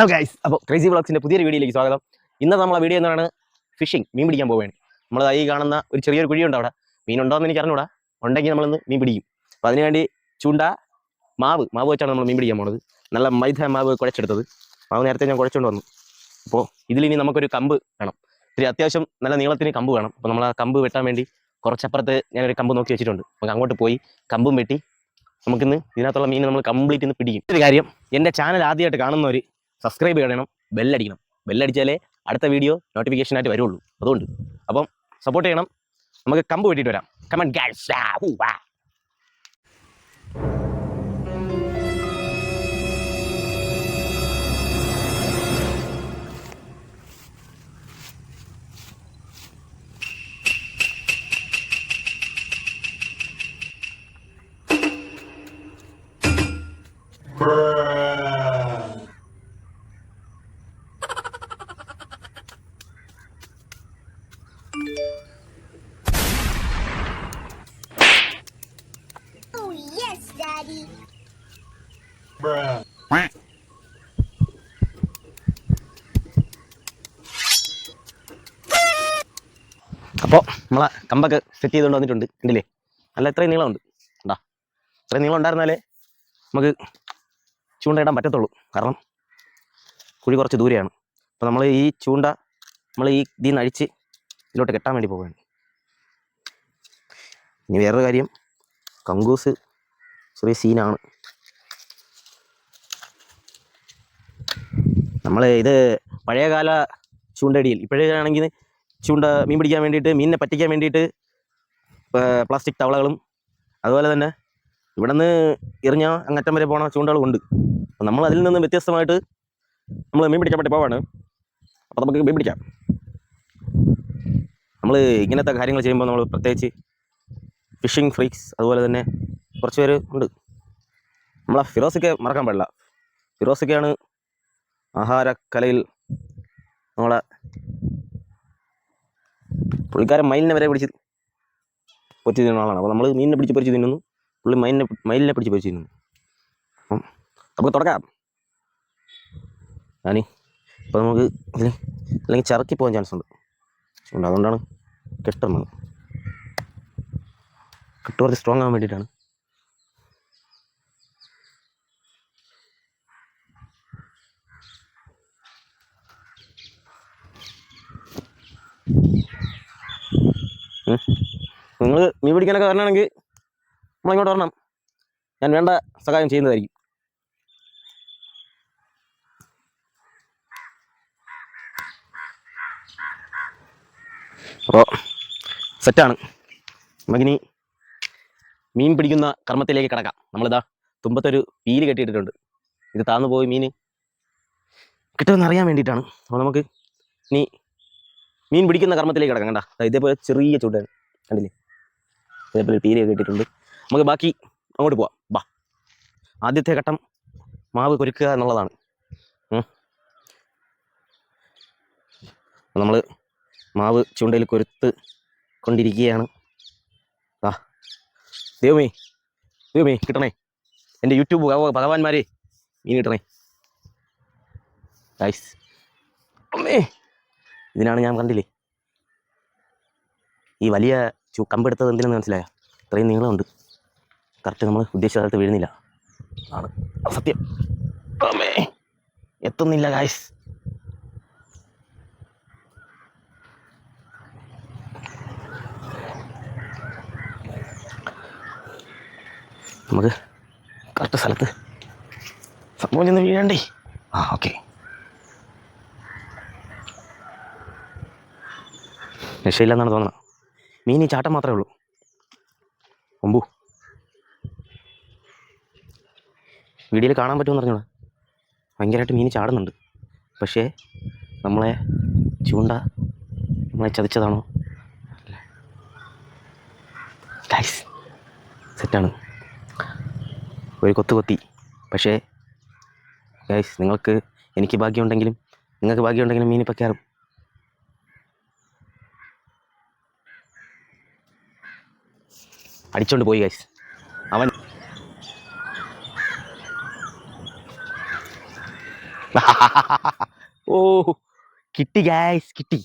Hello guys അപ്പോൾ crazy വ്ളോഗ്സിന്റെ പുതിയൊരു വീഡിയോയിലേക്ക് സ്വാഗതം. ഇന്നത്തെ നമ്മളെ വീഡിയോ എന്താണ്? ഫിഷിംഗ് മീൻ പിടിക്കാൻ പോവുകയാണ്. നമ്മൾ ഈ കാണുന്ന ഒരു ചെറിയൊരു കുഴിയുണ്ട് അവിടെ. മീൻ ഉണ്ടോ എന്ന് എനിക്ക് അറിഞ്ഞൂടാ. ഉണ്ടെങ്കിൽ നമ്മളിന്ന് മീൻ പിടിക്കും. അപ്പോൾ അതിനുവേണ്ടി ചൂണ്ട മാവ്. മാവ് വെച്ചാണ് നമ്മൾ മീൻ പിടിക്കാൻ പോണത്. നല്ല മൈദ മാവ് കുഴച്ചെടുത്തത്. മാവ് നേരത്തെ ഞാൻ കുഴച്ചുകൊണ്ട് വന്നു. അപ്പോൾ ഇതിലിനി നമുക്കൊരു കമ്പ് വേണം. ഇത്തിരി അത്യാവശ്യം നല്ല നീളത്തിന് കമ്പ് വേണം. അപ്പോൾ നമ്മൾ ആ കമ്പ് വെട്ടാൻ വേണ്ടി കുറച്ചപ്പുറത്ത് ഞാനൊരു കമ്പ് നോക്കി വെച്ചിട്ടുണ്ട്. നമുക്ക് അങ്ങോട്ട് പോയി കമ്പും വെട്ടി നമുക്കിന്ന് ഇതിനകത്തുള്ള മീൻ നമ്മൾ കംപ്ലീറ്റ് ഇന്ന് പിടിക്കും. ഒരു കാര്യം എന്റെ ചാനൽ ആദ്യമായിട്ട് കാണുന്നവർ സബ്സ്ക്രൈബ് ചെയ്യണം ബെല്ലടിക്കണം ബെല്ലടിച്ചാലേ അടുത്ത വീഡിയോ നോട്ടിഫിക്കേഷൻ ആയിട്ട് വരുള്ളൂ. അതുകൊണ്ട്. അപ്പം സപ്പോർട്ട് ചെയ്യണം. നമുക്ക് കമ്പ് വെട്ടിയിട്ട് വരാം. Come on guys Daddy. അപ്പോൾ നമ്മളെ കമ്പൊക്കെ സെറ്റ് ചെയ്തുകൊണ്ട് വന്നിട്ടുണ്ട്. ഉണ്ടല്ലേ അല്ല ഇത്രയും നീളമുണ്ട്. ഉണ്ടാ ഇത്രയും നീളം ഉണ്ടായിരുന്നാലേ നമുക്ക് ചൂണ്ടയിടാൻ പറ്റത്തുള്ളൂ. കാരണം കുഴി കുറച്ച് ദൂരെയാണ്. അപ്പോൾ നമ്മൾ ഈ ചൂണ്ട നമ്മൾ ഈ ഇതിൽ അഴിച്ച് ഇതിലോട്ട് കെട്ടാൻ വേണ്ടി പോവുകയാണ്. ഇനി വേറൊരു കാര്യം. കങ്കൂസ് ചെറിയ സീനാണ്. നമ്മൾ ഇത് പഴയകാല ചൂണ്ടടിയിൽ ഇപ്പോഴാണെങ്കിൽ ചൂണ്ട മീൻ പിടിക്കാൻ വേണ്ടിയിട്ട് മീനിനെ പറ്റിക്കാൻ വേണ്ടിയിട്ട് പ്ലാസ്റ്റിക് തവളകളും അതുപോലെ തന്നെ ഇവിടെ നിന്ന് എറിഞ്ഞ അങ്ങറ്റം വരെ പോണ ചൂണ്ടകളും ഉണ്ട്. അപ്പം നമ്മൾ അതിൽ നിന്ന് വ്യത്യസ്തമായിട്ട് നമ്മൾ മീൻ പിടിക്കാൻ പറ്റി പോവാണ്. അപ്പോൾ നമുക്ക് മീൻ പിടിക്കാം. നമ്മൾ ഇങ്ങനത്തെ കാര്യങ്ങൾ ചെയ്യുമ്പോൾ നമ്മൾ പ്രത്യേകിച്ച് ഫിഷിംഗ് ഫ്രീക്സ് അതുപോലെ തന്നെ കുറച്ച് പേര് ഉണ്ട്. നമ്മളെ ഫിറോസിക്ക് മറക്കാൻ പാടില്ല. ഫിറോസിക്കയാണ് ആഹാരക്കലയിൽ നമ്മളെ പുള്ളിക്കാരൻ മയിലിനെ വരെ പിടിച്ച് പൊരിച്ച് തിന്നുന്ന ആളാണ്. അപ്പോൾ നമ്മൾ മീനിനെ പിടിച്ച് പൊരിച്ച് തിന്നുന്നു. പുള്ളി മയിലിനെ മയിലിനെ പിടിച്ച് പൊരിച്ച് തിന്നുന്നു. അപ്പം നമുക്ക് തുടക്കാം ഞാനീ അപ്പോൾ നമുക്ക് അല്ലെങ്കിൽ ചിറക്കി പോകാൻ ചാൻസ് ഉണ്ട്. ഉണ്ട് അതുകൊണ്ടാണ് കെട്ടുന്നത്. കെട്ട് കുറച്ച് സ്ട്രോങ് ആകാൻ വേണ്ടിയിട്ടാണ്. നിങ്ങൾ മീൻ പിടിക്കാനൊക്കെ വരണമെങ്കിൽ നമ്മളിങ്ങോട്ട് വരണം. ഞാൻ വേണ്ട സഹായം ചെയ്യുന്നതായിരിക്കും. അപ്പോൾ സെറ്റാണ്. നമുക്കിനി മീൻ പിടിക്കുന്ന കർമ്മത്തിലേക്ക് കിടക്കാം. നമ്മളിതാ തുമ്പത്തൊരു പീൽ കെട്ടിയിട്ടിട്ടുണ്ട്. ഇത് താന്നു പോയി മീൻ കിട്ടുമെന്ന് അറിയാൻ വേണ്ടിയിട്ടാണ്. അപ്പോൾ നമുക്ക് ഇനി മീൻ പിടിക്കുന്ന കർമ്മത്തിലേക്ക് കിടക്കാം കണ്ട? ഇതേപോലെ ചെറിയ ചൂടാണ് കണ്ടില്ലേ? ഇതേപോലെ ഒരു പീലിയൊക്കെ ഇട്ടിട്ടുണ്ട്. നമുക്ക് ബാക്കി അങ്ങോട്ട് പോവാം. ബാ. ആദ്യത്തെ ഘട്ടം മാവ് കൊരുക്കുക എന്നുള്ളതാണ്. നമ്മൾ മാവ് ചൂണ്ടയിൽ കൊരുത്ത് കൊണ്ടിരിക്കുകയാണ്. ആ ദൈവമേ ദൈവമേ കിട്ടണേ. എന്റെ യൂട്യൂബ് ഭഗവ- ഭഗവാന്മാരെ മീൻ കിട്ടണേ. ഗൈസ്. അമ്മേ. ഇതിനാണ് ഞാൻ കണ്ടില്ലേ? ഈ വലിയ ചു കമ്പെടുത്തത് എന്തിനെന്ന് മനസ്സിലായ? ഇത്രയും നീളമുണ്ട്. കറക്റ്റ് നമ്മൾ ഉദ്ദേശിച്ച സ്ഥലത്ത് വീഴുന്നില്ല. ആണ്. സത്യം. അമ്മേ എത്തുന്നില്ല ഗായ്സ് നമുക്ക് കറക്റ്റ് സ്ഥലത്ത് സംഭവം ചെന്ന് വീഴണ്ടേ? ആ ഓക്കെ രക്ഷയില്ലെന്നാണ് തോന്നുന്നത്. മീൻ ഈ ചാട്ടം മാത്രമേ ഉള്ളൂ. ഒമ്പു വീഡിയോയിൽ കാണാൻ പറ്റുമെന്ന് പറഞ്ഞോളാം ഭയങ്കരമായിട്ട് മീൻ ചാടുന്നുണ്ട്. പക്ഷേ നമ്മളെ ചൂണ്ട നമ്മളെ ചതിച്ചതാണോ? സെറ്റാണ് ഒരു കൊത്തു കൊത്തി. പക്ഷേ ഗൈസ് നിങ്ങൾക്ക് എനിക്ക് ഭാഗ്യമുണ്ടെങ്കിലും നിങ്ങൾക്ക് ഭാഗ്യമുണ്ടെങ്കിലും മീനിപ്പോൾ കയറും. അടിച്ചോണ്ട് പോയി ഗൈസ് അവൻ ഓ കിട്ടി ഗൈസ് കിട്ടി.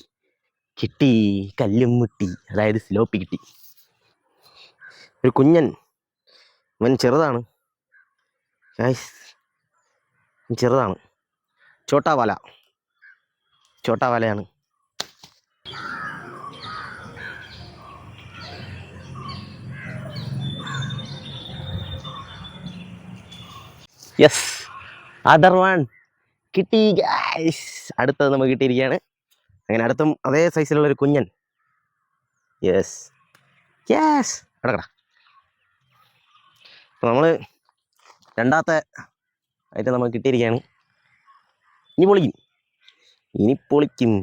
കിട്ടി കല്ലും മുട്ടി. അതായത് സ്ലോപ്പി കിട്ടി. ഒരു കുഞ്ഞൻ അവൻ ചെറുതാണ്. ഗൈസ് ചെറുതാണ്. ചോട്ടാ വല യെസ് അതർ വൺ കിട്ടി ഗൈസ് അടുത്തത് നമുക്ക് കിട്ടിയിരിക്കുകയാണ്. അങ്ങനെ അടുത്തും അതേ സൈസിലുള്ള ഒരു കുഞ്ഞൻ. യെസ് യെസ് കിടക്കട അപ്പോൾ നമ്മൾ രണ്ടാമത്തെ ഐറ്റം നമുക്ക് കിട്ടിയിരിക്കുകയാണ്. ഇനി പൊളിക്കും. ഇനി പൊളിക്കും.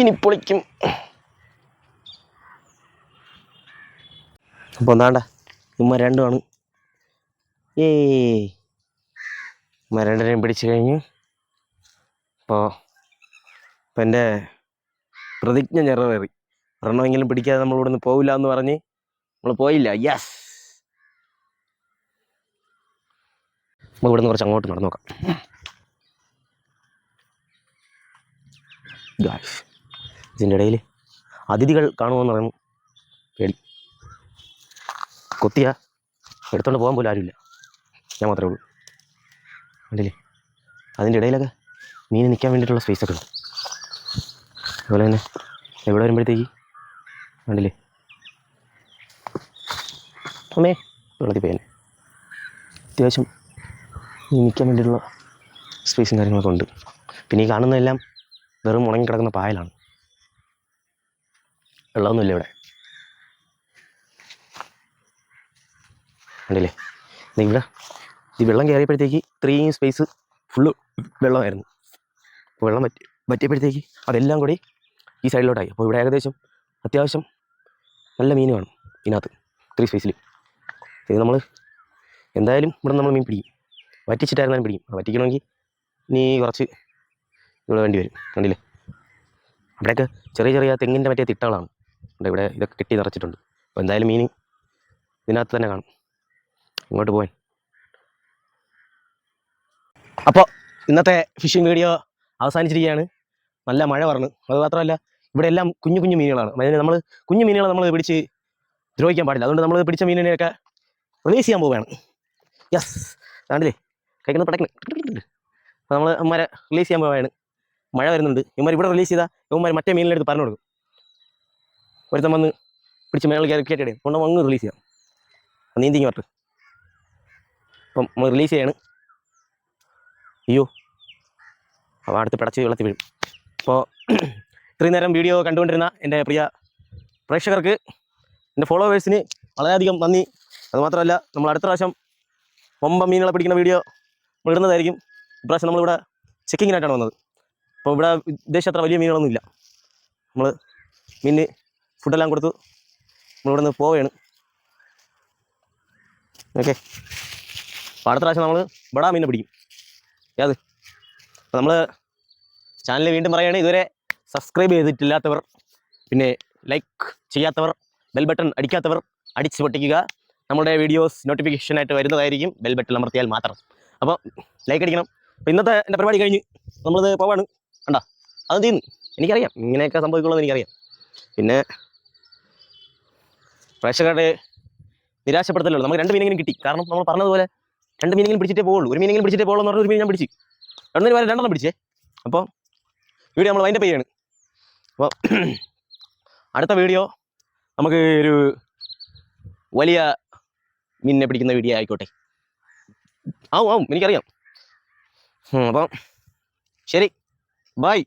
ഇനി പൊളിക്കും. അപ്പോൾ എന്താണ്ട ഉമ്മ രണ്ടുമാണ് ഏ ഉമ്മ രണ്ടിനെയും പിടിച്ചു കഴിഞ്ഞ്. അപ്പോ ഇപ്പം എന്റെ പ്രതിജ്ഞ നിറവേറി. ഒരെണ്ണമെങ്കിലും പിടിക്കാതെ നമ്മൾ ഇവിടുന്ന് പോവില്ല എന്ന് പറഞ്ഞ് നമ്മൾ പോയില്ല. യെസ് നമ്മൾ ഇവിടുന്ന് കുറച്ച് അങ്ങോട്ട് നടന്നു നോക്കാം. ഇതിന്റെ ഇടയിൽ അതിഥികൾ കാണുമെന്ന് പറയുന്നു പേടി. കൊത്തിയ. എടുത്തോണ്ട് പോകാൻ പോലും ആരുമില്ല. ഞാൻ മാത്രമേ ഉള്ളൂ. കണ്ടില്ലേ? അതിന്റെ ഇടയിലൊക്കെ മീൻ നിൽക്കാൻ വേണ്ടിയിട്ടുള്ള സ്പേസ് ഒക്കെ ഉണ്ട്. അതുപോലെ തന്നെ എവിടെ വരുമ്പോഴത്തേക്ക്? കണ്ടില്ലേ? അമ്മേ വെള്ളത്തിൽ പോയനെ അത്യാവശ്യം നിൽക്കാൻ വേണ്ടിയിട്ടുള്ള സ്പേസും കാര്യങ്ങളൊക്കെ ഉണ്ട്. പിന്നെ ഈ കാണുന്നതെല്ലാം വെറും ഉണങ്ങി കിടക്കുന്ന പായലാണ്. വെള്ളമൊന്നുമില്ല ഇവിടെ. കണ്ടില്ലേ? നിങ്ങൾ ഈ വെള്ളം കയറിയപ്പോഴത്തേക്ക് ഇത്രയും സ്പേസ് ഫുള്ള് വെള്ളമായിരുന്നു. അപ്പോൾ വെള്ളം പറ്റി പറ്റിയപ്പോഴത്തേക്ക് അതെല്ലാം കൂടി ഈ സൈഡിലോട്ടായി അപ്പോൾ ഇവിടെ ഏകദേശം അത്യാവശ്യം നല്ല മീൻ കാണും ഇതിനകത്ത് ഇത്രയും സ്പേസിൽ ഇത് നമ്മൾ എന്തായാലും ഇവിടെ നമ്മൾ മീൻ പിടിക്കും. വറ്റിച്ചിട്ടായിരുന്നാലും പിടിക്കും. വറ്റിക്കണമെങ്കിൽ നീ കുറച്ച് ഇവിടെ വേണ്ടി വരും. കണ്ടില്ലേ? അവിടെയൊക്കെ ചെറിയ ചെറിയ തെങ്ങിന്റെ മറ്റേ തിട്ടകളാണ്. ഉണ്ട്. ഇവിടെ ഇതൊക്കെ കിട്ടി നിറച്ചിട്ടുണ്ട്. അപ്പോൾ എന്തായാലും മീൻ ഇതിനകത്ത് തന്നെ കാണും. ഇങ്ങോട്ട് പോവാൻ അപ്പോൾ ഇന്നത്തെ ഫിഷിംഗ് വീഡിയോ അവസാനിച്ചിരിക്കുകയാണ്. നല്ല മഴ പറഞ്ഞു അത് മാത്രമല്ല ഇവിടെ എല്ലാം കുഞ്ഞു കുഞ്ഞു മീനുകളാണ്. അതായത് നമ്മൾ കുഞ്ഞു മീനുകളെ നമ്മൾ പിടിച്ച് ദ്രോഹിക്കാൻ പാടില്ല. അതുകൊണ്ട് നമ്മൾ പിടിച്ച മീനിനെയൊക്കെ റിലീസ് ചെയ്യാൻ പോവുകയാണ്. യെസ് കണ്ടില്ലേ? കഴിക്കുന്ന പടക്കണം അപ്പോൾ നമ്മൾ അമ്മമാരെ റിലീസ് ചെയ്യാൻ പോവുകയാണ്. മഴ വരുന്നുണ്ട്. ഇവന്മാർ ഇവിടെ റിലീസ് ചെയ്താൽ ഇവന്മാർ മറ്റേ മീനിലെടുത്ത് പറഞ്ഞു കൊടുക്കും. ഒരുത്തം വന്ന് പിടിച്ച് മേളിൽ കയറി കൊണ്ട് അങ്ങ് റിലീസ് ചെയ്യാം. നീന്തി പറഞ്ഞു അപ്പം നമ്മൾ റിലീസ് ചെയ്യാണ്. അയ്യോ. അപ്പോൾ അടുത്ത് പിടച്ച് വെള്ളത്തിൽ വീഴും. അപ്പോൾ ഇത്രയും നേരം വീഡിയോ കണ്ടുകൊണ്ടിരുന്ന എന്റെ പ്രിയ പ്രേക്ഷകർക്ക് എന്റെ ഫോളോവേഴ്സിന് വളരെയധികം നന്ദി. അതുമാത്രമല്ല നമ്മൾ അടുത്ത പ്രാവശ്യം ഒമ്പ മീനുകളെ പിടിക്കുന്ന വീഡിയോ നമ്മൾ ഇടുന്നതായിരിക്കും. ഇപ്രാവശ്യം നമ്മളിവിടെ ചെക്കിങ്ങിനായിട്ടാണ് വന്നത്. അപ്പോൾ ഇവിടെ ഉദ്ദേശിച്ച അത്ര വലിയ മീനുകളൊന്നുമില്ല. നമ്മൾ മീനിന് ഫുഡെല്ലാം കൊടുത്തു. നമ്മളിവിടെ നിന്ന് പോവുകയാണ്. ഓക്കെ. അപ്പോൾ അടുത്ത പ്രാവശ്യം നമ്മൾ ബടാ മീനെ പിടിക്കും. ഏത് അപ്പോൾ നമ്മൾ ചാനൽ വീണ്ടും പറയുകയാണ് ഇതുവരെ സബ്സ്ക്രൈബ് ചെയ്തിട്ടില്ലാത്തവർ പിന്നെ ലൈക്ക് ചെയ്യാത്തവർ ബെൽ ബട്ടൺ അടിക്കാത്തവർ അടിച്ച് പൊട്ടിക്കുക. നമ്മുടെ വീഡിയോസ് നോട്ടിഫിക്കേഷനായിട്ട് വരുന്നതായിരിക്കും ബെൽ ബട്ടൺ അമർത്തിയാൽ മാത്രം. അപ്പോൾ ലൈക്ക് അടിക്കണം. അപ്പോൾ ഇന്നത്തെ എന്റെ പരിപാടി കഴിഞ്ഞ് നമ്മളിത് പോവാണ്. കണ്ടോ? അത് തീർന്നു എനിക്കറിയാം. ഇങ്ങനെയൊക്കെ സംഭവിക്കുള്ളൂ എനിക്കറിയാം. പിന്നെ പ്രേക്ഷകരുടെ നിരാശപ്പെടുത്തലുള്ളൂ. നമുക്ക് രണ്ട് മീനെങ്കിലും കിട്ടി. കാരണം നമ്മൾ പറഞ്ഞതുപോലെ രണ്ട് മീനെങ്കിലും പിടിച്ചിട്ടേ പോകുള്ളൂ ഒരു മീനെങ്കിലും പിടിച്ചിട്ടേ പോകുള്ളൂ എന്ന് പറഞ്ഞ ഒരു മീൻ ഞാൻ പിടിച്ച്. രണ്ടിന് വരെ രണ്ടെണ്ണം പിടിച്ചേ. അപ്പോൾ വീഡിയോ നമ്മൾ അതിന്റെ പേയാണ് അപ്പോൾ അടുത്ത വീഡിയോ നമുക്ക് ഒരു വലിയ മീനിനെ പിടിക്കുന്ന വീഡിയോ ആയിക്കോട്ടെ. ആവും ആവും. എനിക്കറിയാം. അപ്പം ശരി. ബൈ